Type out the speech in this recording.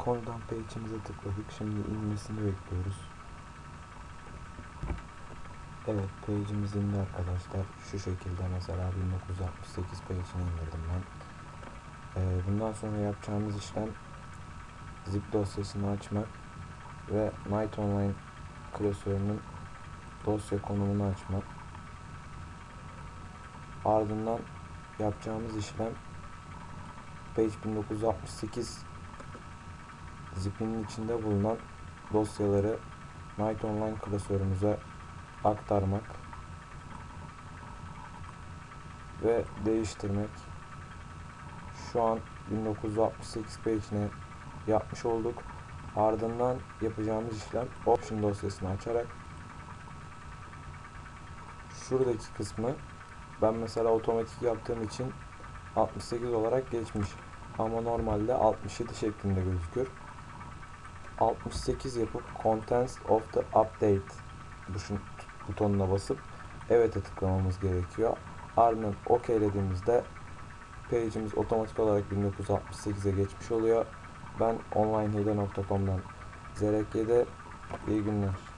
Konudan page'imize tıkladık. Şimdi inmesini bekliyoruz. Evet page'imiz indi arkadaşlar. Şu şekilde mesela 1968 page'ini indirdim ben. Ee, bundan sonra yapacağımız işlem zip dosyasını açmak ve Night Online klasörünün dosya konumunu açmak. Ardından yapacağımız işlem page 1968 zipinin içinde bulunan dosyaları Night Online klasörümüze aktarmak ve değiştirmek. Şu an 1968 page'ini yapmış olduk. Ardından yapacağımız işlem option dosyasını açarak şuradaki kısmı ben mesela otomatik yaptığım için 68 olarak geçmiş ama normalde 67 şeklinde gözükür. 68 yapıp Contents of the Update butonuna basıp evet'e tıklamamız gerekiyor. Ardından okeylediğimizde page'imiz otomatik olarak 1968'e geçmiş oluyor. Ben onlinehile.com'dan Zerek 7 iyi günler.